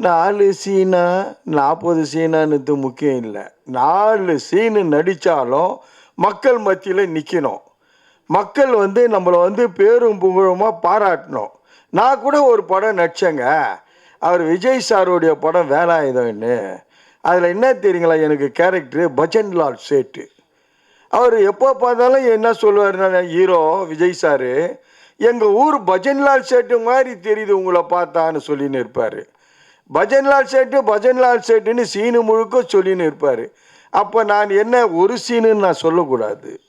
நாலு சீனா நாற்பது சீனான்னு முக்கியம் இல்லை. நாலு சீனு நடித்தாலும் மக்கள் மத்தியில் நிற்கணும் மக்கள் வந்து நம்மளை வந்து பேரும் புகழுமாக பாராட்டணும். நான் கூட ஒரு படம் நடிச்சேங்க. அவர் விஜய் சாருடைய படம் வேலாயுதம்னு. அதில் என்ன தெரியுங்களா எனக்கு கேரக்டரு பஜன்லால் சேட்டு. அவர் எப்போ பார்த்தாலும் என்ன சொல்லுவாருன்னா ஹீரோ விஜய் சாரு எங்கள் ஊர் பஜன்லால் சேட்டு மாதிரி தெரியுது உங்களை பார்த்தான்னு சொல்லின்னு இருப்பார். பஜன்லால் சேட்டு பஜன்லால் சேட்டுன்னு சீனு முழுக்க சொல்லின்னு இருப்பார். அப்போ நான் என்ன ஒரு சீனுன்னு நான் சொல்லக்கூடாது.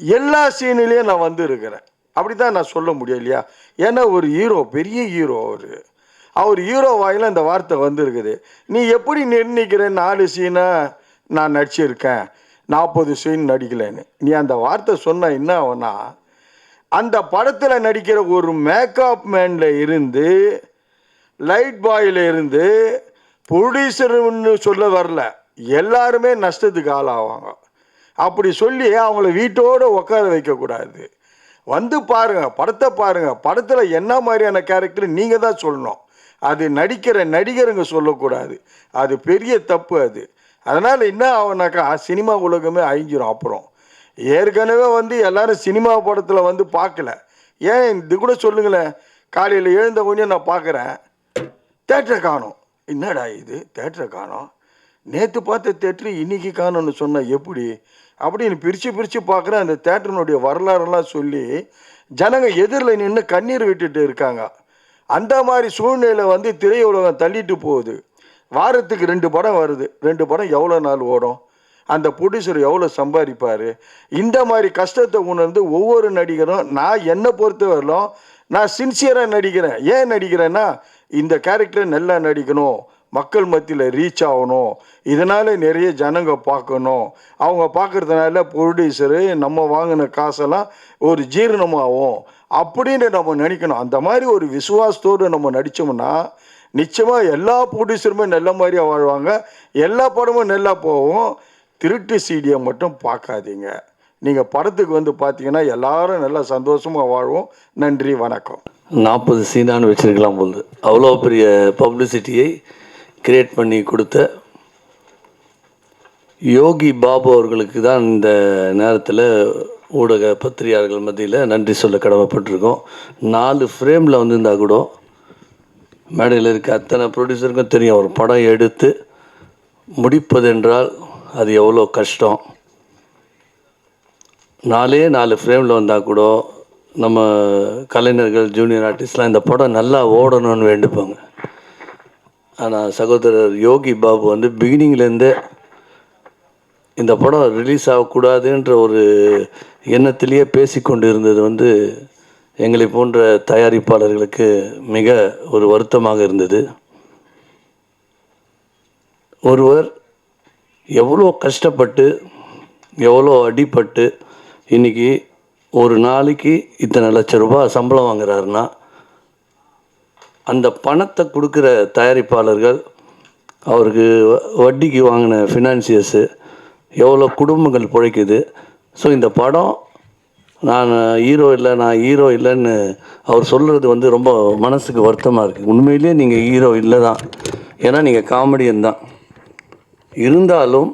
எல்லா சீனுலேயும் நான் வந்து இருக்கிறேன். அப்படி தான் நான் சொல்ல முடியும் இல்லையா? ஏன்னா ஒரு ஹீரோ பெரிய ஹீரோ அவர். அவர் ஹீரோ வாயில் அந்த வார்த்தை வந்திருக்குது. நீ எப்படி நிர்ணயிக்கிற நாலு சீனை? நான் நடிச்சிருக்கேன். நாற்பது சீன் நடிக்கலைன்னு. நீ அந்த வார்த்தை சொன்ன என்ன ஆகும்னா அந்த படத்தில் நடிக்கிற ஒரு மேக்கப் மேனில் இருந்து லைட் பாயில் இருந்து ப்ரொடியூசர்னு சொல்ல வரல. எல்லாருமே நஷ்டத்துக்கு ஆளாவாங்க. அப்படி சொல்லி அவங்கள வீட்டோடு உட்கார வைக்கக்கூடாது வந்து பாருங்கள் படத்தை பாருங்கள் படத்தில் என்ன மாதிரியான கேரக்டர் நீங்கள் தான் சொல்லணும். அது நடிக்கிற நடிகருங்க சொல்லக்கூடாது. அது பெரிய தப்பு அது. அதனால் என்ன ஆகுனாக்கா சினிமா உலகமே அழிஞ்சிரும் அப்புறம். ஏற்கனவே வந்து எல்லாரும் சினிமா படத்தில் வந்து பார்க்கல. ஏன் இது கூட சொல்லுங்களேன். காலையில் எழுந்த கொஞ்சம் நான் பார்க்குறேன். தேட்டரை காணோம். என்னடா இது? தேட்டரை காணோம்? நேற்று பார்த்த தேட்டரு இன்னைக்கு காணோம்னு சொன்னால் எப்படி? அப்படின்னு பிரித்து பிரித்து பார்க்குறேன் அந்த தேட்டரினுடைய வரலாறெல்லாம் சொல்லி ஜனங்க எதிரில் நின்று கண்ணீர் விட்டுட்டு இருக்காங்க. அந்த மாதிரி சூழ்நிலை வந்து திரையுலகம் தள்ளிட்டு போகுது. வாரத்துக்கு ரெண்டு படம் வருது. ரெண்டு படம் எவ்வளோ நாள் ஓடும்? அந்த ப்ரொடியூசர் எவ்வளோ சம்பாதிப்பார்? இந்த மாதிரி கஷ்டத்தை உணர்ந்து ஒவ்வொரு நடிகரும் நான் என்னை பொறுத்தவரையிலும் நான் சின்சியராக நடிக்கிறேன். ஏன் நடிக்கிறேன்னா இந்த கேரக்டர் நல்லா நடிக்கணும். மக்கள் மத்தியில் ரீச் ஆகணும். இதனால் நிறைய ஜனங்க பார்க்கணும். அவங்க பார்க்குறதுனால ப்ரொடியூசரு நம்ம வாங்கின காசெல்லாம் ஒரு ஜீரணமாகும். அப்படின்னு நம்ம நினைக்கணும். அந்த மாதிரி ஒரு விசுவாசத்தோடு நம்ம நடித்தோம்னா நிச்சயமாக எல்லா ப்ரொடியூசருமே நல்ல மாதிரியாக வாழ்வாங்க. எல்லா படமும் நல்லா போகும். திருட்டு சீடியை மட்டும் பார்க்காதீங்க. நீங்கள் படத்துக்கு வந்து பார்த்தீங்கன்னா எல்லாரும் நல்லா சந்தோஷமாக வாழ்வோம். நன்றி வணக்கம். நாற்பது சீனான்னு வச்சுருக்கலாம் போது அவ்வளோ பெரிய பப்ளிசிட்டியை கிரியேட் பண்ணி கொடுத்த யோகி பாபு அவர்களுக்கு தான் இந்த நேரத்தில் ஊடக பத்திரிகையாளர்கள் மத்தியில் நன்றி சொல்ல கடமைப்பட்டிருக்கோம். நாலு ஃப்ரேமில் வந்திருந்தா கூட மேடையில் இருக்க அத்தனை ப்ரொடியூசருக்கும் தெரியும். ஒரு படம் எடுத்து முடிப்பதென்றால் அது எவ்வளோ கஷ்டம். நாலே நாலு ஃப்ரேமில் வந்தால் கூட நம்ம கலைஞர்கள் ஜூனியர் ஆர்டிஸ்ட்லாம் இந்த படம் நல்லா ஓடணும்னு வேண்டிப்பாங்க. ஆனால் சகோதரர் யோகி பாபு வந்து பிகினிங்லேருந்தே இந்த படம் ரிலீஸ் ஆகக்கூடாதுன்ற ஒரு எண்ணத்திலேயே பேசிக்கொண்டு இருந்தது வந்து எங்களை போன்ற தயாரிப்பாளர்களுக்கு மிக ஒரு வருத்தமாக இருந்தது. ஒருவர் எவ்வளோ கஷ்டப்பட்டு எவ்வளோ அடிப்பட்டு இன்றைக்கி ஒரு நாளைக்கு இத்தனை லட்ச ரூபாய் சம்பளம் வாங்குறாருன்னா அந்த பணத்தை கொடுக்குற தயாரிப்பாளர்கள் அவருக்கு வ- வட்டிக்கு வாங்கின ஃபினான்சியர்ஸு எவ்வளோ குடும்பங்கள் பிழைக்குது. ஸோ இந்த படம் நான் ஹீரோ இல்லை நான் ஹீரோ இல்லைன்னு அவர் சொல்கிறது வந்து ரொம்ப மனசுக்கு வருத்தமாக இருக்குது உண்மையிலேயே நீங்கள் ஹீரோ இல்லை தான் ஏன்னா நீங்கள் காமெடியன் தான். இருந்தாலும்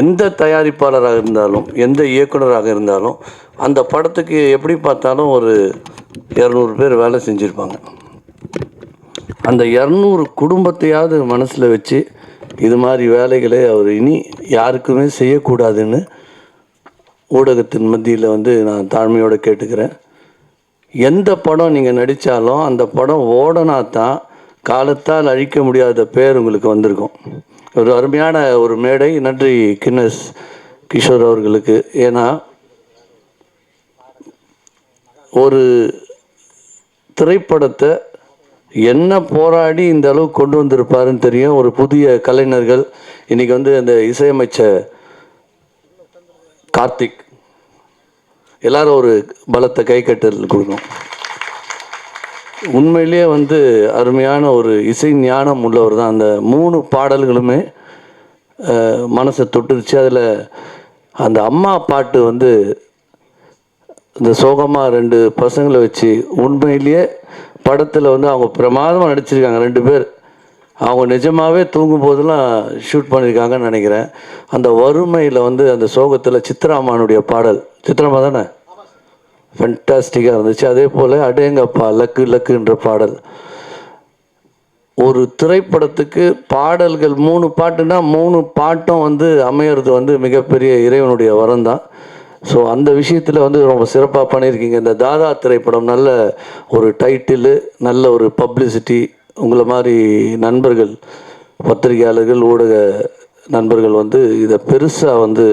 எந்த தயாரிப்பாளராக இருந்தாலும் எந்த இயக்குனராக இருந்தாலும் அந்த படத்துக்கு எப்படி பார்த்தாலும் ஒரு இரநூறு பேர் வேலை செஞ்சுருப்பாங்க. அந்த இரநூறு குடும்பத்தையாவது மனசில் வச்சு இது மாதிரி வேலைகளை அவர் இனி யாருக்குமே செய்யக்கூடாதுன்னு ஊடகத்தின் மத்தியில் வந்து நான் தாழ்மையோடு கேட்டுக்கிறேன். எந்த படம் நீங்கள் நடித்தாலும் அந்த படம் ஓடனா தான் காலத்தால் அழிக்க முடியாத பேர் உங்களுக்கு வந்திருக்கும். ஒரு அருமையான ஒரு மேடை. நன்றி கின்னஸ் கிஷோர் அவர்களுக்கு. ஏன்னா ஒரு திரைப்படத்தை என்ன போராடி இந்த அளவுக்கு கொண்டு வந்திருப்பாருன்னு தெரியும். ஒரு புதிய கலைஞர்கள். இன்றைக்கி வந்து அந்த இசையமைச்ச கார்த்திக். எல்லாரும் ஒரு பலத்தை கை கட்டல் கொடுக்கணும். உண்மையிலேயே வந்து அருமையான ஒரு இசை ஞானம் உள்ளவர் தான். அந்த மூணு பாடல்களுமே மனசை தொட்டுருச்சு. அதில் அந்த அம்மா பாட்டு வந்து இந்த சோகமாக ரெண்டு பசங்களை வச்சு உண்மையிலேயே படத்தில் வந்து அவங்க பிரமாதமாக நடிச்சிருக்காங்க ரெண்டு பேர். அவங்க நிஜமாகவே தூங்கும் போதெல்லாம் ஷூட் பண்ணியிருக்காங்கன்னு நினைக்கிறேன். அந்த வறுமையில் வந்து அந்த சோகத்தில் சித்ராமானுடைய பாடல். சித்ராமா தானே? ஃபென்டாஸ்டிக்காக இருந்துச்சு. அதே போல் அடேங்கப்பா லக்கு லக்குன்ற பாடல். ஒரு திரைப்படத்துக்கு பாடல்கள் மூணு பாட்டுனா மூணு பாட்டும் வந்து அமையிறது வந்து மிகப்பெரிய இறைவனுடைய வரம் தான் ஸோ அந்த விஷயத்தில் வந்து ரொம்ப சிறப்பாக பண்ணியிருக்கீங்க. இந்த தாதா திரைப்படம் நல்ல ஒரு டைட்டிலு நல்ல ஒரு பப்ளிசிட்டி உங்களை மாதிரி நண்பர்கள் பத்திரிகையாளர்கள் ஊடக நண்பர்கள் வந்து இதை பெருசாக வந்து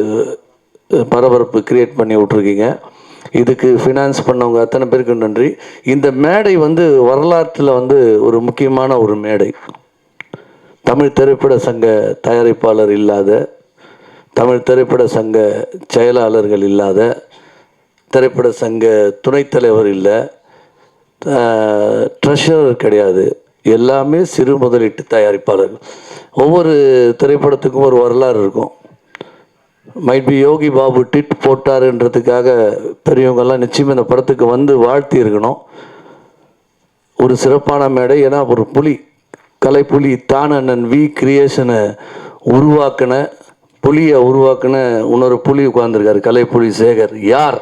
பரபரப்பு க்ரியேட் பண்ணி விட்ருக்கீங்க இதுக்கு ஃபினான்ஸ் பண்ணவங்க அத்தனை பேருக்கு நன்றி. இந்த மேடை வந்து வரலாற்றில் வந்து ஒரு முக்கியமான ஒரு மேடை. தமிழ் திரைப்பட சங்க தயாரிப்பாளர் இல்லாத தமிழ் திரைப்பட சங்க செயலாளர்கள் இல்லாத திரைப்பட சங்க துணைத் தலைவர் இல்லை ட்ரெஷரர் கிடையாது. எல்லாமே சிறு முதலீட்டு தயாரிப்பாளர்கள். ஒவ்வொரு திரைப்படத்துக்கும் ஒரு வரலாறு இருக்கும். Might be Yogi Babu did போட்டாருன்றதுக்காக பெரியவங்கெல்லாம் நிச்சயம் இந்த படத்துக்கு வந்து வாழ்த்தி இருக்கணும். ஒரு சிறப்பான மேடை ஏன்னா ஒரு புலி கலைப்புலி தானண்ணன் வி கிரியேஷனை உருவாக்கின புலியை உருவாக்கின இன்னொரு புலி உட்கார்ந்துருக்காரு கலைப்புலி சேகர். யார்?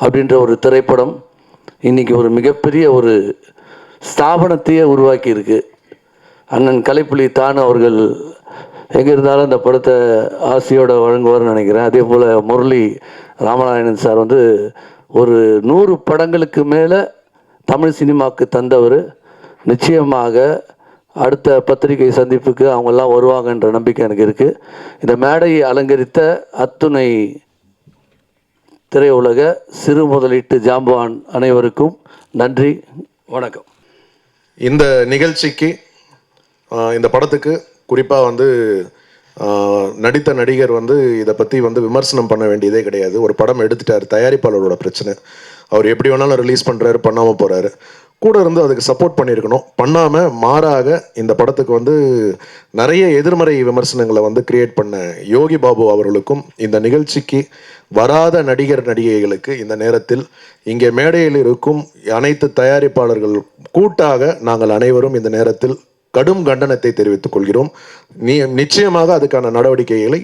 அப்படின்ற ஒரு திரைப்படம் இன்னைக்கு ஒரு மிகப்பெரிய ஒரு ஸ்தாபனத்தையே உருவாக்கியிருக்கு. அண்ணன் கலைப்புலி தான் அவர்கள் எங்கே இருந்தாலும் இந்த படத்தை ஆசையோட வழங்குவார்னு நினைக்கிறேன். அதே போல் முரளி ராமநாராயணன் சார் வந்து ஒரு நூறு படங்களுக்கு மேலே தமிழ் சினிமாவுக்கு தந்தவர். நிச்சயமாக அடுத்த பத்திரிகை சந்திப்புக்கு அவங்கெல்லாம் வருவாங்கன்ற நம்பிக்கை எனக்கு இருக்குது இந்த மேடையை அலங்கரித்த அத்துணை திரையுலக சிறு முதலீட்டு ஜாம்பவான் அனைவருக்கும் நன்றி. வணக்கம். இந்த நிகழ்ச்சிக்கு இந்த படத்துக்கு குறிப்பாக வந்து நடித்த நடிகர் வந்து இதை பற்றி வந்து விமர்சனம் பண்ண வேண்டியதே கிடையாது. ஒரு படம் எடுத்துட்டார் தயாரிப்பாளரோட பிரச்சனை. அவர் எப்படி வேணாலும் ரிலீஸ் பண்ணுறாரு பண்ணாமல் போகிறாரு கூட இருந்து அதுக்கு சப்போர்ட் பண்ணியிருக்கணும். பண்ணாமல் மாறாக இந்த படத்துக்கு வந்து நிறைய எதிர்மறை விமர்சனங்களை வந்து கிரியேட் பண்ண யோகி பாபு அவர்களுக்கும் இந்த நிகழ்ச்சிக்கு வராத நடிகர் நடிகைகளுக்கு இந்த நேரத்தில் இங்கே மேடையில் இருக்கும் அனைத்து தயாரிப்பாளர்கள் கூட்டாக நாங்கள் அனைவரும் இந்த நேரத்தில் கடும் கண்டனத்தை தெரிவித்துக் கொள்கிறோம். நீ நிச்சயமாக அதுக்கான நடவடிக்கைகளை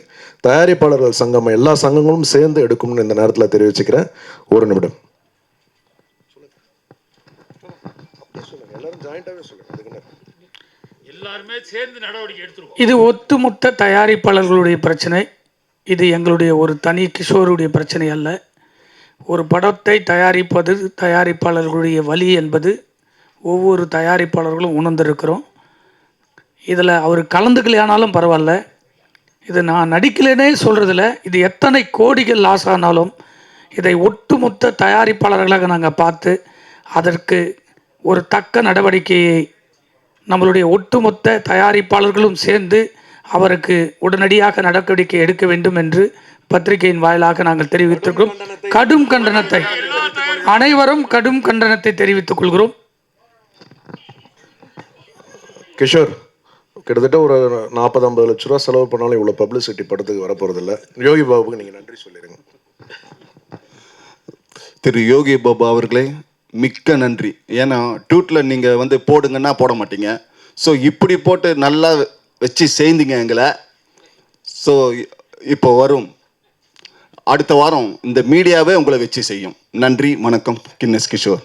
தயாரிப்பாளர்கள் சங்கம் எல்லா சங்கங்களும் சேர்ந்து எடுக்கும்னு இந்த நேரத்தில் தெரிவிச்சுக்கிறேன் ஒரு நிமிடம். எல்லாருமே சேர்ந்து நடவடிக்கை எடுத்துருவோம். இது ஒட்டுமொத்த தயாரிப்பாளர்களுடைய பிரச்சனை. இது எங்களுடைய ஒரு தனி கிஷோருடைய பிரச்சனை அல்ல. ஒரு படத்தை தயாரிப்பது தயாரிப்பாளர்களுடைய வழி என்பது ஒவ்வொரு தயாரிப்பாளர்களும் உணர்ந்திருக்கிறோம். இதில் அவர் கலந்துக்கலையானாலும் பரவாயில்ல. இது நான் நடிக்கலைன்னே சொல்கிறதில்ல இது எத்தனை கோடிகள் லாஸ் ஆனாலும் இதை ஒட்டுமொத்த தயாரிப்பாளர்களாக நாங்கள் பார்த்து அதற்கு ஒரு தக்க நடவடிக்கையை நம்மளுடைய ஒட்டுமொத்த தயாரிப்பாளர்களும் சேர்ந்து அவருக்கு உடனடியாக நடவடிக்கை எடுக்க வேண்டும் என்று பத்திரிகையின் வாயிலாக நாங்கள் தெரிவித்திருக்கிறோம் கடும் கண்டனத்தை அனைவரும் கடும் கண்டனத்தை தெரிவித்துக் கொள்கிறோம். கிஷோர். கிட்டத்தட்ட ஒரு நாற்பது ஐம்பது லட்ச ரூபா செலவு பண்ணாலும் இவ்வளோ பப்ளிசிட்டி படத்துக்கு வரப்போகிறதில்ல யோகி பாபுக்கு நீங்கள் நன்றி சொல்லிடுங்க திரு யோகி பாபா அவர்களே மிக்க நன்றி. ஏன்னா டூட்டில் நீங்கள் வந்து போடுங்கன்னா போட மாட்டீங்க. ஸோ இப்படி போட்டு நல்லா வச்சு செய்ந்தீங்க எங்களை. ஸோ இப்போ வரும். அடுத்த வாரம் இந்த மீடியாவே உங்களை வச்சு செய்யும். நன்றி வணக்கம். கின்னஸ் கிஷோர்.